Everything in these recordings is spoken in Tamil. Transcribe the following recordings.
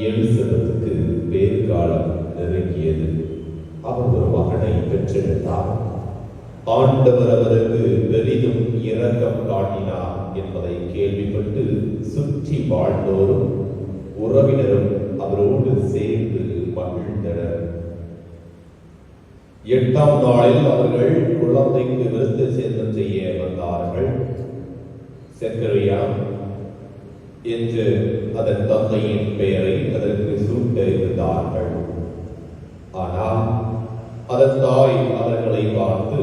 எலிசபெத்துக்கு வேறு காலம் நெருங்கியது அவர் ஒரு மகனை பெற்றெடுத்தார். ஆண்டவர் அவருக்கு பெரிதும் இரக்கம் காட்டினார் என்பதை கேள்விப்பட்டு சுற்றி வாழ்ந்தோரும் உறவினரும் அவரோடு சேர்ந்து மகிழ்ந்தனர். எட்டாம் நாளில் அவர்கள் குழந்தைக்கு விருத்த சேதம் செய்ய வந்தார்கள். செக்கரையா என்று அதன் தந்தையின் பெயரை அதற்கு சூட்ட இருந்தார்கள் ஆனால் அதன் தாய் அவர்களை பார்த்து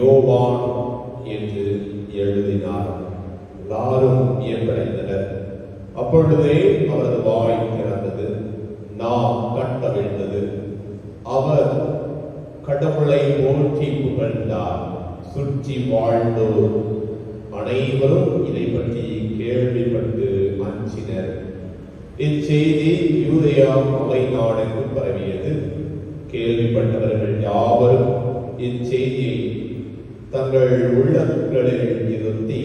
யோவான் என்று எழுதினார். எல்லாரும் வியப்படைந்தனர். அப்பொழுதே அவரது வாய் திறந்தது. நாம் கட்டவிழ்ந்தது. அவர் கடவுளை போற்றி புகழ்ந்தார். சுற்றி வாழ்ந்தோர். அனைவரும் இதை பற்றி கேள்விப்பட்டு அஞ்சினர். இச்செய்தி யூதயா மலை நாடுக்கு பரவியது. கேள்விப்பட்டவர்கள் யாவரும் இச்செய்தியை தங்கள் உள்ளங்களில் இருத்தி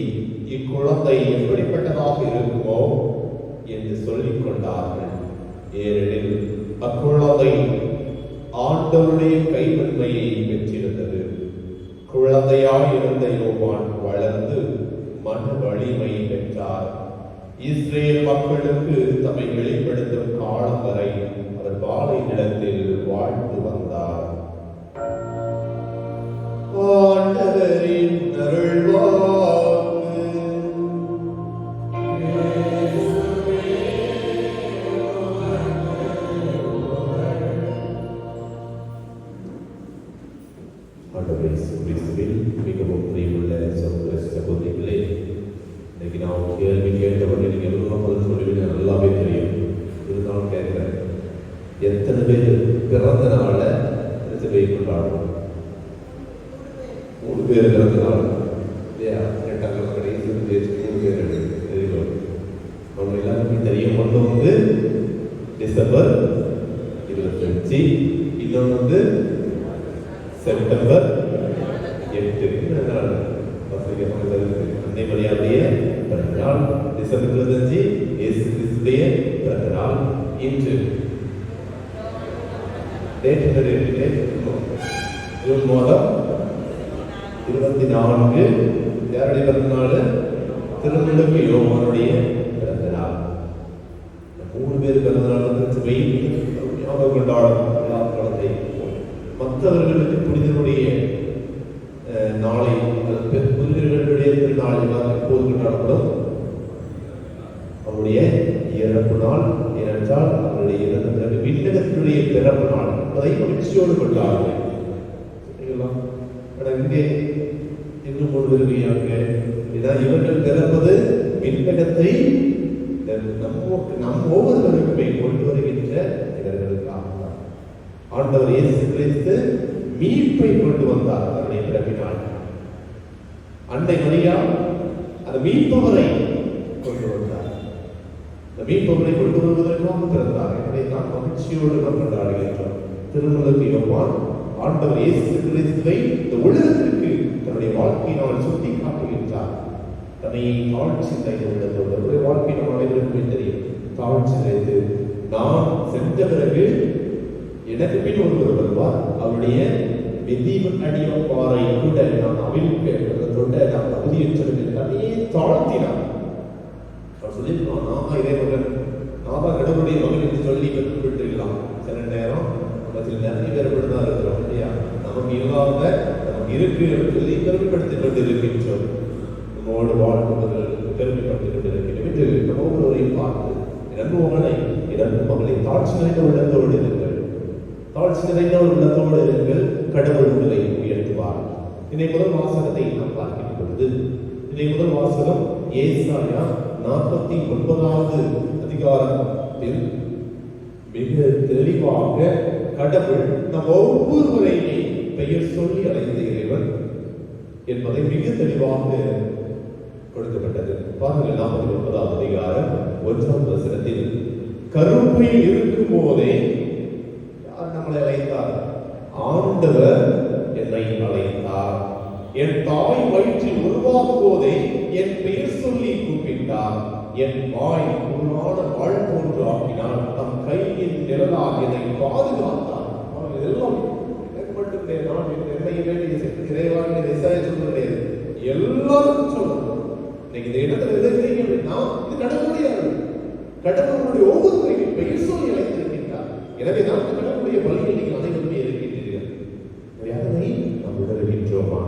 இக்குழந்தை எப்படிப்பட்டதாக இருக்குமோ என்று சொல்லிக் கொண்டார்கள் ஏனெனில் அக்குழந்தை ஆண்டவருடைய கைவன்மையை பெற்றிருந்தது. குழந்தையாய் இருந்த யோவான் வளர்ந்து மண் வலிமை பெற்றார். இஸ்ரேல் மக்களுக்கு தம்மை வெளிப்படுத்தும் காலம் வரை ஆண்டவரே இயேசு கிறிஸ்துவில் மிகவும் பிரியமுள்ள சகோதர சகோதரிகளே இன்னைக்கு நான் கேள்வி கேட்டவொடனே நீங்க எல்லாம் பதில் சொல்லுவீங்க நல்லாவே தெரியும். இருந்தாலும் கேட்குறேன். எத்தனை பேர் பிறந்த நாள திருச்சபையை கொண்டாடுறோம் மூணு பேர் பிறந்த நாள். இல்லையா? எட்டாம் கிழமை கடைசி பேர் மூணு பேர் தெரியும் அவங்க எல்லாருக்குமே தெரியும் ஒன்று வந்து டிசம்பர் இருபத்தஞ்சு இன்னொன்று வந்து செப்டம்பர் எட்டு நாள் பத்திரிகை சமைத்தலுக்கு அன்னை மரியாதைய பிறந்த நாள் டிசம்பர் இருபத்தஞ்சு இயேசு கிறிஸ்துடைய பிறந்த நாள் இன்று ஜூன் மாதம் இருபத்தி நான்கு யாருடைய பிறந்த நாள் திருமணக்கு யோகனுடைய பிறந்த நாள் மூணு பேர் பிறந்த நாள் வந்து ஞாபகம் கொண்டாடும் எல்லா குழந்தை மற்றவர்களுக்கு புனிதனுடைய விண்ணகத்தினுடைய பிறப்பு நாள் மகிழ்ச்சியோடு கொண்டாடுவேன் இங்கே இன்னும் மூணு விரும்பியாங்க இதான் இவர்கள் பிறப்பது விண்ணகத்தை நம்ம நம் ஒவ்வொருவருக்குமே கொண்டு வருகின்ற இவர்களுக்காக ஆண்டவர் இயேசு கிறிஸ்து மீட்பை கொண்டு வந்தார் அவருடைய பிறப்பினால். அன்னை மரியா அந்த மீட்பவரை கொண்டு வந்தார். இந்த மீட்பவரை கொண்டு வருவதற்கும் பிறந்தார். என்பதை நாம் மகிழ்ச்சியோடு நாம் கொண்டாடுகின்றோம் திருமலக்கு யோவான் ஆண்டவர் இயேசு கிறிஸ்துவை இந்த உலகத்திற்கு தன்னுடைய வாழ்க்கையினால் சுட்டி காட்டுகின்றார். தன்னை தாழ்ச்சி செய்து உள்ளது அவருடைய வாழ்க்கை நம்ம அனைவருக்குமே தெரியும்? தாழ்ச்சி செய்து நான் சென்ற பிறகு எனக்கு பின் ஒருவர் வருவார். அவருடைய விதிவன் அடியப்பாறை கூட நான் அவிழ்க்க அந்த தொண்டை நான் தகுதியற்றவர்கள் தன்னையே தாழ்த்தினார் அவர் சொல்லியிருக்கலாம் நான் இதே மகன் நான் கடவுளுடைய மகன் என்று சொல்லி பெற்றுவிட்டிருக்கலாம் சில நேரம் நம்ம சில நேரம் வேறுபட்டு இருக்கிறோம் இல்லையா? நமக்கு இல்லாத நமக்கு இருக்கு என்று சொல்லி பெருமைப்படுத்திக் கொண்டு நம்மோடு வாழ்ந்தவர்கள் பெருமைப்படுத்திக் கொண்டிருக்கிறோம் என்று நம்ம ஒவ்வொருவரையும் பார்த்து இரண்டு மகனை இரண்டு மகளை தாட்சி நிறைந்த உள்ளத்தோடு இருங்கள். தாழ்ச்சி நிறைந்த ஒரு உள்ளத்தோடு இருங்கள். கடவுள் உங்களை உயர்த்துவார். இதை முதல் வாசகத்தை நாம் பார்க்கின்ற பொழுது இதை முதல் வாசகம் ஏசாயா நாற்பத்தி ஒன்பதாவது அதிகாரத்தில் மிக தெளிவாக கடவுள் நம் ஒவ்வொருவரையுமே பெயர் சொல்லி அடைந்த இறைவன் என்பதை மிக தெளிவாக கொடுக்கப்பட்டது. பாருங்கள் நாற்பத்தி ஒன்பதாவது அதிகாரம் ஒன்றாம் வசனத்தில் கருப்பையில் இருக்கும் போதே யார் நம்மளை அழைத்தார்? ஆண்டவர் என்னை அழைத்தார். என் தாய் வயிற்றில் உருவாகும் போதே என் பெயர் சொல்லி கூப்பிட்டார். என் வாய் உருவான வாழ் போன்று ஆக்கினார். தம் கையின் நிழலாகியதை பாதுகாத்தார். அவன் இதெல்லாம் எனக்கு நான் என்னை இறைவாக இசைய சொல்லுகிறேன். எல்லாருக்கும் சொல்லணும் இன்னைக்கு இந்த இடத்துல எதை செய்ய அப்படின்னா இது கடவுளுடைய அருள். கடவுளுடைய ஒவ்வொருவரையும் பெயர் சொல்லி அழைத்திருக்கின்றார். எனவே நாம் கடவுளுடைய பலியில் நீங்கள் இருக்கின்றீர்கள் யாரை நாம் உணர்கின்றோமா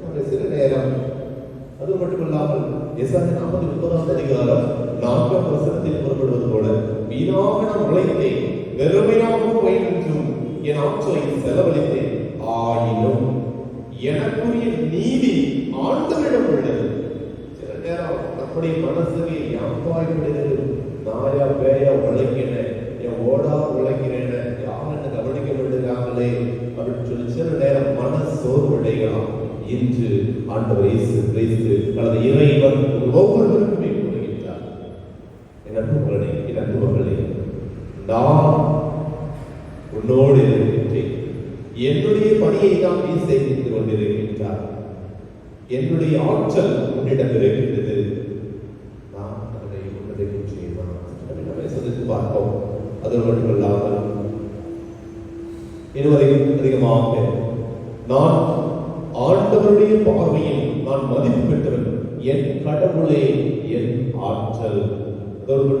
நம்ம சில நேரம் அது மட்டுமல்லாமல் எசாய நாற்பது ஒன்பதாவது அதிகாரம் நான்காம் வசனத்தில் புறப்படுவது போல வீணாக நான் உழைத்தேன் வெறுமையாக பயின்றும் என் ஆற்றலை செலவழித்தேன். ஆயினும் எனக்குரிய நீதி ஆண்டவரிடம் உள்ளது. சில நேரம் நம்முடைய மனசுக்கு யாப்பாய் விடுகிறது நாயா பேயா உழைக்கிறேன் என் ஓடா உழைக்கிறேன் யார் என்ன கவனிக்க விடுறாங்களே அப்படின்னு சொல்லி சில நேரம் மன இன்று ஆண்டவர் இயேசு கிறிஸ்து தனது இறைவன் உங்கள் ஒவ்வொருவருக்குமே கூறுகின்றார் என் அன்புகளே என் அன்புகளே நான் உன்னோடு இருக்கின்றேன். என்னுடைய பணியை தான் நீ செய்து கொண்டிருக்கின்றார் என்னுடைய ஆற்றல் உன்னிடம் இருக்கின்றது. நான் அதை உன்னதை குறிச்சேன் சந்தித்து பார்ப்போம். அது மட்டுமல்லாமல் இருவரையும் அதிகமாக நான் அவர்களுடைய பார்வையில் நான் மதிப்பு பெற்றவன். என் கடவுளே என் ஆற்றல். அதோடு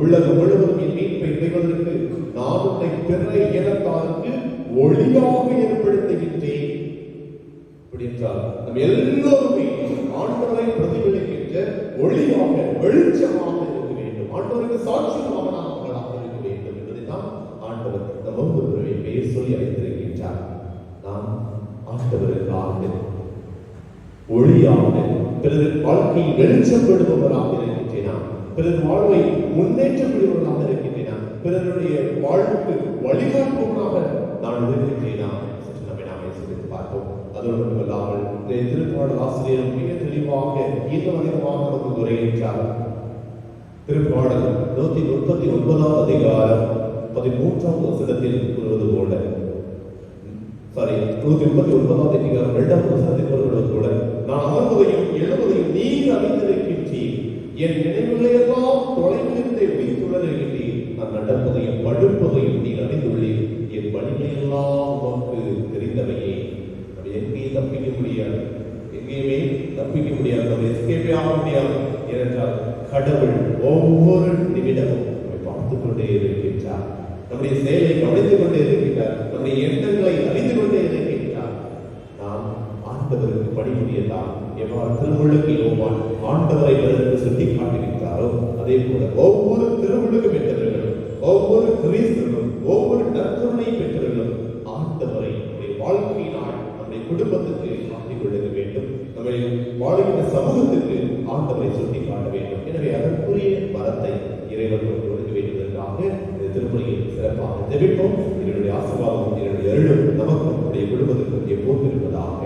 உள்ளது முழுவதும் என் மீட்பை பெறுவதற்கு நான் உன்னை பிற இனத்தாருக்கு ஒளியாக ஏற்படுத்துகின்றேன். அப்படி என்றால் நம்ம எல்லோருமே ஆண்டவரை பிரதிபலிக்கின்ற ஒளியாக வெளிச்சமாக இருக்க வேண்டும். ஆண்டவருக்கு சாட்சியமாக நாம் இருக்க வேண்டும். என்பதை தான் ஆண்டவர் நம்ம பெயர் சொல்லி நாம் ஆண்டவருக்காக ஒளியாக பிறகு வாழ்க்கையை வெளிச்சப்படுபவராக இருக்கின்றான்? பிறகு வாழ்வை முன்னேற்றப்படுபவராக இருக்கின்றான்? பிறருடைய வாழ்வுக்கு வழிகாட்டுபவராக நான் இருக்கின்றேனா? நம்மை நாமே சிந்தித்து பார்ப்போம். அதோடு மட்டுமல்லாமல் இந்த திருப்பாடல் ஆசிரியர் மிக தெளிவாக இன்னும் வடிவமாக நமக்கு உரையின்றார் திருப்பாடல் நூத்தி முப்பத்தி ஒன்பதாம் அதிகாரம் பதிமூன்றாம் வசனத்தில் கூறுவது போல சாரி நூத்தி முப்பத்தி ஒன்பதாம் அதிகாரம் இரண்டாம் வசனத்தில் கூறுவது கூட நான் அமர்வதையும் எழுவதையும் நீர் அறிந்திருக்கின்றீர் என் நினைவுகளையெல்லாம் தொலைவிலிருந்தே வைத்துள்ளறிகின்றீர் நான் நடப்பதையும் படுப்பதையும் நீர் அறிந்துள்ளீர். என் பணிகளையெல்லாம் உமக்கு தெரிந்தவையே. நம்ம எங்கேயும் தப்பிக்க முடியாது எங்கேயுமே தப்பிக்க முடியாது நம்ம எஸ்கேப்பே ஆக முடியாது. ஏனென்றால் கடவுள் ஒவ்வொரு நிமிடமும் பார்த்து கொண்டே இருக்கின்றார். நம்முடைய செயலை கவனித்துக் கொண்டே இருக்கின்றார். நம்முடைய எண்ணங்களை அறிந்து கொண்டே இருக்கின்றார். நாம் ஆண்டவருக்கு பணிபுரியலாம் எவ்வாறு திருமுழுக்கு யோவான் ஆண்டவரை பிறருக்கு சுட்டி காட்டுகின்றாரோ அதே போல ஒவ்வொரு திருமுழுக்கு என்றவர்கள் ஒவ்வொரு கிறிஸ்தவர்களும் ஒவ்வொரு நற்கருணை பெற்றவர்களும் ஆண்டவரை நம்முடைய வாழ்க்கையினால் நம்முடைய குடும்பத்துக்கு ஆக்கிக் கொள்ள வேண்டும் நம்மை வாழ்கின்ற சமூகத்துக்கு ஆண்டவரை சுட்டி காட்ட வேண்டும் எனவே அதற்குரிய வரத்தை இறைவன் நமக்கு கொடுக்க வேண்டுவதற்காக இந்த திருமணியை சிறப்பாக ஆசீர்வாதம் என்னுடைய அருளும் நமக்கும் நம்முடைய குடும்பத்திற்கும் எப்போது இருப்பதாக